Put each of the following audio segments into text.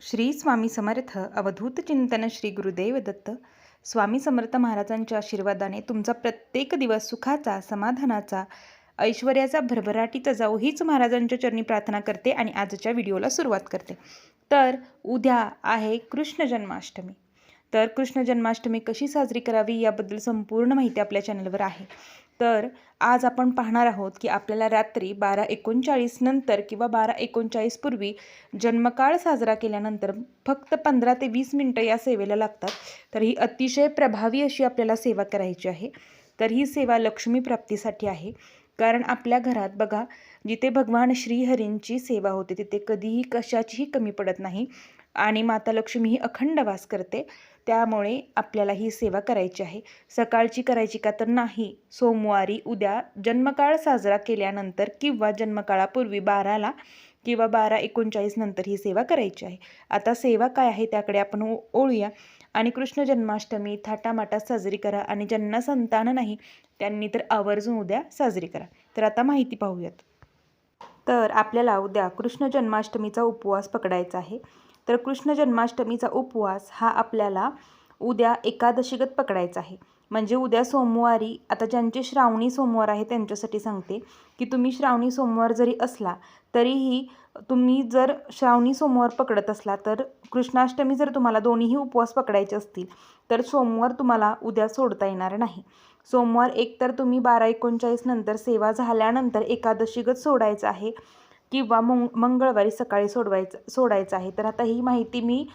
श्री स्वामी समर्थ अवधूत चिंतन श्री गुरुदेव दत्त. स्वामी समर्थ महाराजांच्या आशीर्वादाने तुमचा प्रत्येक दिवस सुखाचा समाधानाचा ऐश्वर्याचा भरभराटीचा जाऊ हीच महाराजांच्या चरणी प्रार्थना करते आणि आजच्या व्हिडिओला सुरुवात करते. तर उद्या आहे कृष्ण जन्माष्टमी. तर कृष्ण जन्माष्टमी कशी साजरी करावी याबद्दल संपूर्ण माहिती आपल्या चॅनलवर आहे. तर आज आपण पाहणार आहोत की आपल्याला रात्री बारा एकोणचाळीस नंतर किंवा बारा एकोणचाळीस पूर्वी जन्मकाळ साजरा केल्यानंतर फक्त पंधरा ते वीस मिनटं या सेवेला लागतात. तर ही अतिशय प्रभावी अशी आपल्याला सेवा करायची आहे. तर ही सेवा लक्ष्मी प्राप्तीसाठी आहे. कारण आपल्या घरात बघा जिथे भगवान श्रीहरींची सेवा होते तिथे कधीही कशाचीही कमी पडत नाही. आणि माता लक्ष्मी ही अखंड वास करते. त्यामुळे आपल्याला ही सेवा करायची आहे. सकाळची करायची का तर नाही. सोमवारी उद्या जन्मकाळ साजरा केल्यानंतर किंवा जन्मकाळापूर्वी बाराला किंवा बारा एकोणचाळीस नंतर ही सेवा करायची आहे. आता सेवा काय आहे त्याकडे आपण ओ ओळूया. आणि कृष्ण जन्माष्टमी थाटामाटात साजरी करा आणि ज्यांना संतान नाही त्यांनी तर आवर्जून उद्या साजरी करा. तर आता माहिती पाहूयात. तर आपल्याला उद्या कृष्ण जन्माष्टमीचा उपवास पकडायचा आहे. तर कृष्ण जन्माष्टमीचा उपवास हा आपल्याला उद्या एकादशीगत पकडायचा आहे. म्हणजे उद्या सोमवारी आता ज्यांचे श्रावणी सोमवार आहे त्यांच्यासाठी सांगते की तुम्ही श्रावणी सोमवार जरी असला तरीही तुम्ही जर श्रावणी सोमवार पकडत असला तर कृष्णाष्टमी जर तुम्हाला दोन्हीही उपवास पकडायचे असतील तर सोमवार तुम्हाला उद्या सोडता येणार नाही. सोमवार एकतर तुम्ही बारा एकोणचाळीस नंतर सेवा झाल्यानंतर एकादशीगत सोडायचं आहे किंवा मंग मंगळवारी सकाळी सोडवायचं सोडायचं आहे. तर आता ही माहिती मी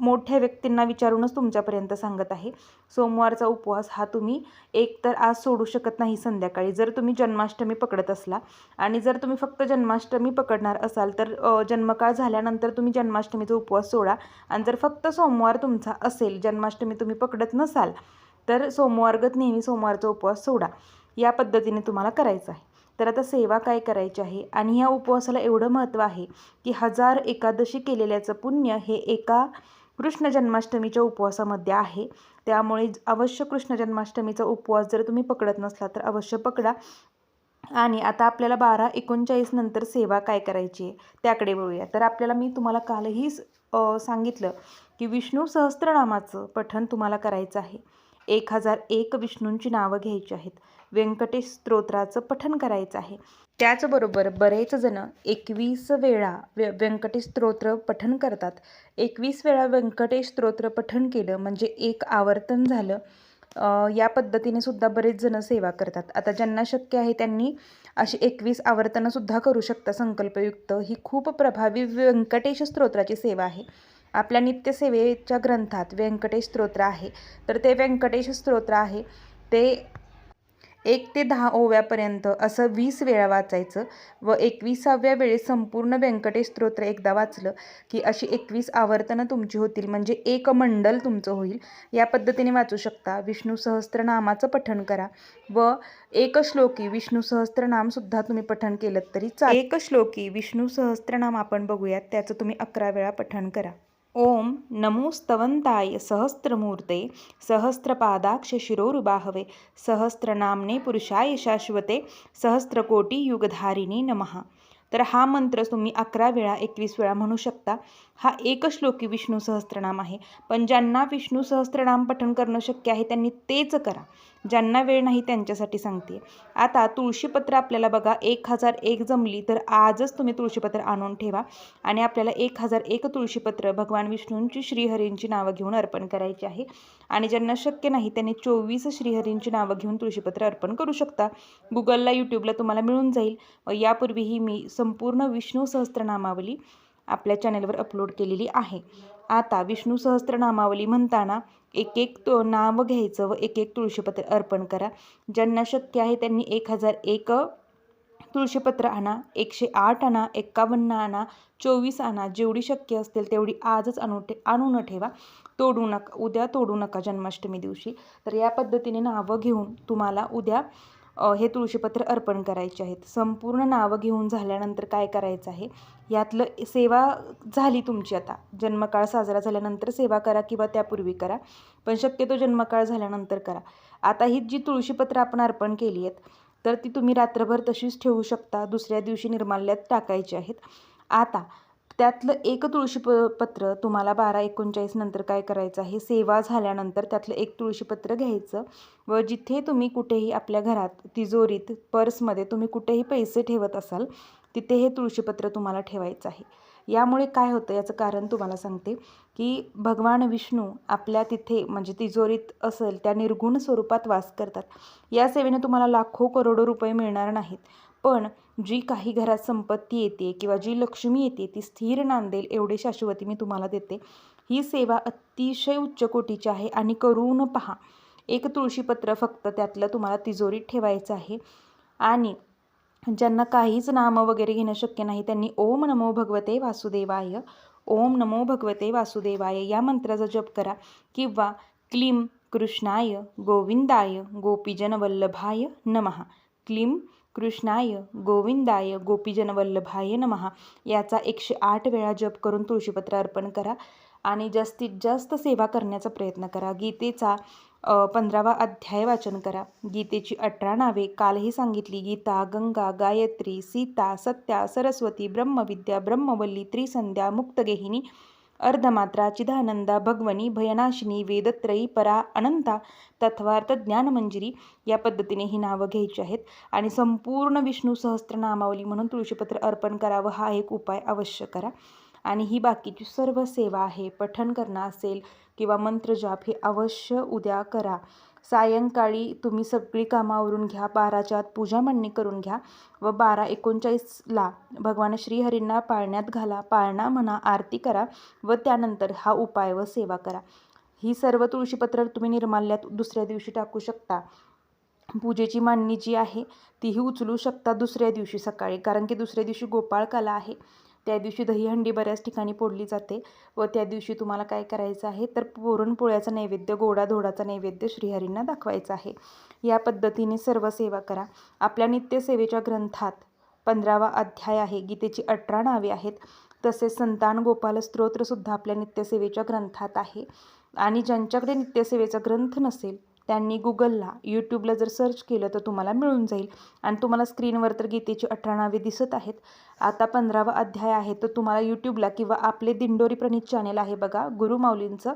मोठ्या व्यक्तींना विचारूनच तुमच्यापर्यंत सांगत आहे. सोमवारचा उपवास हा तुम्ही एक तर आज सोडू शकत नाही संध्याकाळी. जर तुम्ही जन्माष्टमी पकडत असला आणि जर तुम्ही फक्त जन्माष्टमी पकडणार असाल तर जन्मकाळ झाल्यानंतर तुम्ही जन्माष्टमीचा उपवास सोडा. आणि जर फक्त सोमवार तुमचा असेल जन्माष्टमी तुम्ही पकडत नसाल तर सोमवारगत नेहमी सोमवारचा उपवास सोडा. या पद्धतीने तुम्हाला करायचं आहे. तर आता सेवा काय करायची आहे? आणि या उपवासाला एवढं महत्त्व आहे की हजार एकादशी केलेल्याचं पुण्य हे एका कृष्ण जन्माष्टमीच्या उपवासामध्ये आहे. त्यामुळे अवश्य कृष्ण जन्माष्टमीचा उपवास जर तुम्ही पकडत नसला तर अवश्य पकडा. आणि आता आपल्याला बारा एकोणचाळीस नंतर सेवा काय करायची आहे त्याकडे वळूया तर आपल्याला मी तुम्हाला कालही सांगितलं की विष्णू सहस्त्रनामाचं पठण तुम्हाला करायचं आहे. एक हजार एक विष्णूंची नावं घ्यायची आहेत. व्यंकटेश स्तोत्राचं पठन करायचं आहे. त्याचबरोबर बरेच जण एकवीस वेळा व्य व्यंकटेश स्तोत्र पठन करतात. एकवीस वेळा व्यंकटेश स्तोत्र पठन केलं म्हणजे एक आवर्तन झालं. या पद्धतीने सुद्धा बरेच जण सेवा करतात. आता ज्यांना शक्य आहे त्यांनी अशी एकवीस आवर्तनंसुद्धा करू शकता. संकल्पयुक्त ही खूप प्रभावी व्यंकटेश स्तोत्राची सेवा आहे. आपल्या नित्यसेवेच्या ग्रंथात व्यंकटेश स्तोत्र आहे. तर ते व्यंकटेश स्तोत्र आहे. ते एक ते दहा ओव्यापर्यंत असं वीस वेळा वाचायचं व एकविसाव्या वेळेस संपूर्ण व्यंकटेश स्तोत्र एकदा वाचलं की अशी एकवीस आवर्तनं तुमची होतील. म्हणजे एक मंडल तुमचं होईल. या पद्धतीने वाचू शकता. विष्णू सहस्त्रनामाचं पठण करा व एक श्लोकी विष्णू सहस्त्रनामसुद्धा तुम्ही पठण केलं तरी चा एक श्लोकी विष्णू सहस्त्रनाम आपण बघूयात. त्याचं तुम्ही अकरा वेळा पठण करा. ओम नमोस्तवंताय सहस्त्रमूर्ते सहस्त्रपादाक्ष शिरोरुबाहवे सहस्त्रनामने पुरुषाय शाश्वते सहस्त्रकोटी नमः. तर हा मंत्र तुम्ही अकरा वेळा एकवीस वेळा म्हणू शकता. हा एक श्लोकी विष्णू सहस्त्रनाम आहे. पण ज्यांना विष्णू सहस्त्रनाम पठण करणं शक्य आहे त्यांनी तेच करा. ज्यांना वेळ नाही त्यांच्यासाठी सांगते. आता तुळशीपत्र आपल्याला बघा एक हजार एक जमली तर आजच तुम्ही तुळशीपत्र आणून ठेवा आणि आपल्याला एक हजार एक तुळशीपत्र भगवान विष्णूंची श्रीहरींची नावं घेऊन अर्पण करायची आहे. आणि ज्यांना शक्य नाही त्यांनी चोवीस श्रीहरींची नावं घेऊन तुळशीपत्र अर्पण करू शकता. गुगलला यूट्यूबला तुम्हाला मिळून जाईल. व यापूर्वीही मी संपूर्ण विष्णू सहस्त्रनामावली आपल्या चॅनलवर अपलोड केलेली आहे. आता विष्णू सहस्त्रनामावली म्हणताना एक एक तो नाव घ्यायचं व एक एक तुळशीपत्र अर्पण करा. ज्यांना शक्य आहे त्यांनी एक हजार एक तुळशीपत्र आणा एकशे आठ आणा एक्कावन्न आणा चोवीस आणा जेवढी शक्य असतील तेवढी आजच आणू ठे आणू न ठेवा. तोडू नका उद्या तोडू नका जन्माष्टमी दिवशी. तर या पद्धतीने नावं घेऊन तुम्हाला उद्या हे तुळशीपत्र अर्पण करायचे आहेत. संपूर्ण नावं घेऊन झाल्यानंतर काय करायचं आहे? यातलं सेवा झाली तुमची आता. जन्मकाळ साजरा झाल्यानंतर सेवा करा किंवा त्यापूर्वी करा. पण शक्यतो जन्मकाळ झाल्यानंतर करा. आता ही जी तुळशीपत्र आपण अर्पण केली आहेत तर ती तुम्ही रात्रभर तशीच ठेवू शकता. दुसऱ्या दिवशी निर्माल्यात टाकायची आहेत. आता त्यातलं एक तुळशी प पत्र तुम्हाला बारा एकोणचाळीस नंतर काय करायचं आहे सेवा झाल्यानंतर त्यातलं एक तुळशीपत्र घ्यायचं व जिथे तुम्ही कुठेही आपल्या घरात तिजोरीत पर्समध्ये तुम्ही कुठेही पैसे ठेवत असाल तिथे हे तुळशीपत्र तुम्हाला ठेवायचं आहे. यामुळे काय होतं याचं कारण तुम्हाला सांगते की भगवान विष्णू आपल्या तिथे म्हणजे तिजोरीत असेल त्या निर्गुण स्वरूपात वास करतात. या सेवेने तुम्हाला लाखो करोडो रुपये मिळणार नाहीत. पण जी काही घरात संपत्ती येते किंवा जी लक्ष्मी येते ती स्थिर नांदेल एवढे शाश्वती मी तुम्हाला देते. ही सेवा अतिशय उच्च कोटीची आहे आणि करून पहा. एक तुळशीपत्र फक्त त्यातलं तुम्हाला तिजोरीत ठेवायचं आहे. आणि ज्यांना काहीच नामं वगैरे घेणं शक्य नाही त्यांनी ओम नमो भगवते वासुदेवाय ओम नमो भगवते वासुदेवाय या मंत्राचा जप करा. किंवा क्लीम कृष्णाय गोविंदाय गोपीजन वल्लभाय नमः. क्लीम कृष्णाय गोविंदाय गोपीजनवल्लभाय नमहा याचा एकशे आठ वेळा जप करून तुळशीपत्र अर्पण करा आणि जास्तीत जास्त सेवा करण्याचा प्रयत्न करा. गीतेचा पंधरावा अध्याय वाचन करा. गीतेची अठरा नावे कालही सांगितली. गीता गंगा गायत्री सीता सत्या सरस्वती ब्रह्मविद्या ब्रह्मवल्ली त्रिसंध्या मुक्तगेहिनी अर्धमात्रा चिदानंदा भगवनी भयनाशिनी वेदत्रयी परा अनंता तत्वार्थ ज्ञानमंजिरी या पद्धतीने ही नावं घ्यायची आहेत. आणि संपूर्ण विष्णू सहस्त्रनामावली म्हणून तुळशीपत्र अर्पण करावं हा एक उपाय अवश्य करा. आणि ही बाकीची सर्व सेवा आहे पठण करणं असेल किंवा मंत्रजाप हे अवश्य उद्या करा. सायंकाळी तुम्ही सगळी कामावरून घ्या बाराच्या आत पूजा मांडणी करून घ्या व बारा एकोणचाळीसला भगवान श्रीहरींना पाळण्यात घाला पाळणा म्हणा आरती करा व त्यानंतर हा उपाय व सेवा करा. ही सर्व तुळशीपत्र तुम्ही निर्माल्यात दुसऱ्या दिवशी टाकू शकता. पूजेची मांडणी जी आहे तीही उचलू शकता दुसऱ्या दिवशी सकाळी कारण की दुसऱ्या दिवशी गोपाळकाला आहे. त्या दिवशी दहीहंडी बऱ्याच ठिकाणी पोडली जाते व त्या दिवशी तुम्हाला काय करायचं आहे तर पुरणपोळ्याचा नैवेद्य गोडाधोडाचा नैवेद्य श्रीहरींना दाखवायचा आहे. या पद्धतीने सर्व सेवा करा. आपल्या नित्यसेवेच्या ग्रंथात पंधरावा अध्याय आहे. गीतेची अठरा नावे आहेत. तसेच संतान गोपाल स्तोत्रसुद्धा आपल्या नित्यसेवेच्या ग्रंथात आहे. आणि ज्यांच्याकडे नित्यसेवेचा ग्रंथ नसेल त्यांनी गुगलला यूट्यूबला जर सर्च केलं तर तुम्हाला मिळून जाईल. आणि तुम्हाला स्क्रीनवर तर गीतेची अठरा नावे दिसत आहेत. आता पंधरावा अध्याय आहे तर तुम्हाला यूट्यूबला किंवा आपले दिंडोरी प्रणित चॅनेल आहे बघा गुरुमाऊलींचं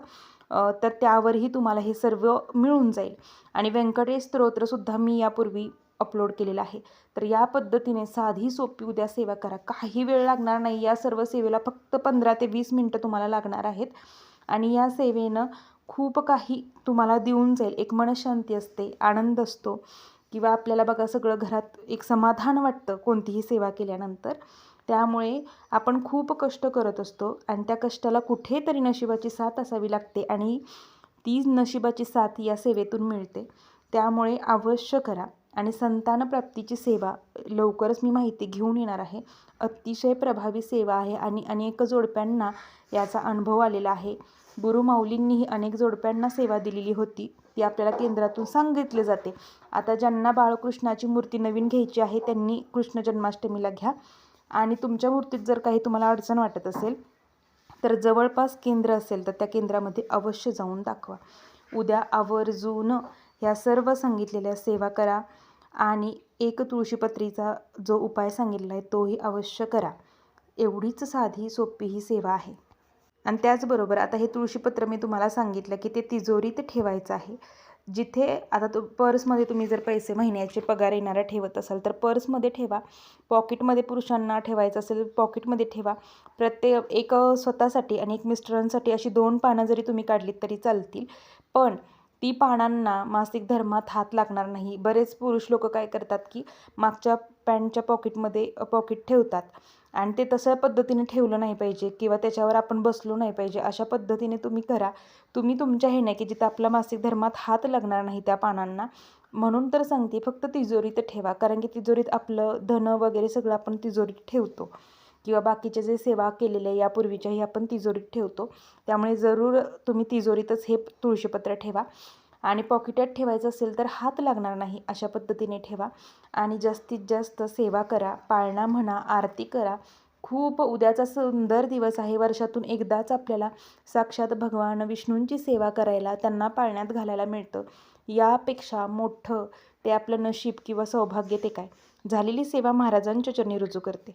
तर त्यावरही तुम्हाला हे सर्व मिळून जाईल. आणि व्यंकटेश स्तोत्रसुद्धा मी यापूर्वी अपलोड केलेलं आहे. तर या पद्धतीने साधी सोपी उद्या सेवा करा. काही वेळ लागणार नाही. या सर्व सेवेला फक्त पंधरा ते वीस मिनटं तुम्हाला लागणार आहेत. आणि या सेवेनं खूप काही तुम्हाला देऊन जाईल. एक मनशांती असते आनंद असतो किंवा आपल्याला बघा सगळं घरात एक समाधान वाटतं कोणतीही सेवा केल्यानंतर. त्यामुळे आपण खूप कष्ट करत असतो आणि त्या कष्टाला कुठेतरी नशिबाची साथ असावी लागते आणि ती नशिबाची साथ या सेवेतून मिळते. त्यामुळे अवश्य करा आणि संतानप्राप्तीची सेवा लवकरच मी माहिती घेऊन येणार आहे. अतिशय प्रभावी सेवा आहे आणि अनेक जोडप्यांना याचा अनुभव आलेला आहे. गुरुमाऊलींनीही अनेक जोडप्यांना सेवा दिलेली होती. ती आपल्याला केंद्रातून सांगितले जाते. आता ज्यांना बाळकृष्णाची मूर्ती नवीन घ्यायची आहे त्यांनी कृष्ण जन्माष्टमीला घ्या. आणि तुमच्या मूर्तीत जर काही तुम्हाला अडचण वाटत असेल तर जवळपास केंद्र असेल तर त्या केंद्रामध्ये अवश्य जाऊन दाखवा. उद्या आवर्जून ह्या सर्व सांगितलेल्या सेवा करा आणि एक तुळशीपत्रीचा जो उपाय सांगितला आहे तोही अवश्य करा. एवढीच साधी सोपी ही सेवा आहे. आणि त्याचबरोबर आता हे तुळशीपत्र मी तुम्हाला सांगितलं की ते तिजोरीत ठेवायचं आहे. जिथे आता तो पर्समध्ये तुम्ही जर पैसे महिन्याचे पगार येणारा ठेवत असाल तर पर्समध्ये ठेवा. पॉकेटमध्ये पुरुषांना ठेवायचं असेल पॉकेटमध्ये ठेवा. प्रत्येक एक स्वतःसाठी आणि एक मिस्टरांसाठी अशी दोन पानं जरी तुम्ही काढलीत तरी चालतील. पण ती पानांना मासिक धर्मात हात लागणार नाही. बरेच पुरुष लोक काय करतात की मागच्या पॅन्टच्या पॉकेटमध्ये पॉकेट ठेवतात. आणि ते तशा पद्धतीने ठेवलं नाही पाहिजे किंवा त्याच्यावर आपण बसलो नाही पाहिजे अशा पद्धतीने तुम्ही करा. तुम्ही तुमच्या हे नाही की जिथं आपला मासिक धर्मात हात लागणार नाही त्या पानांना. म्हणून तर सांगते फक्त तिजोरीत ठेवा. कारण की तिजोरीत आपलं धन वगैरे सगळं आपण तिजोरीत ठेवतो. किंवा बाकीचे जे सेवा केलेले यापूर्वीच्याही आपण तिजोरीत ठेवतो. त्यामुळे जरूर तुम्ही तिजोरीतच हे तुळशीपत्र ठेवा. आणि पॉकेटात ठेवायचं असेल तर हात लागणार नाही अशा पद्धतीने ठेवा. आणि जास्तीत जास्त सेवा करा पाळणा म्हणा आरती करा. खूप उद्याचा सुंदर दिवस आहे. वर्षातून एकदाच आपल्याला साक्षात भगवान विष्णूंची सेवा करायला त्यांना पाळण्यात घालायला मिळतं. यापेक्षा मोठं ते आपलं नशीब किंवा सौभाग्य ते काय? झालेली सेवा महाराजांच्या चरणी रुजू करते.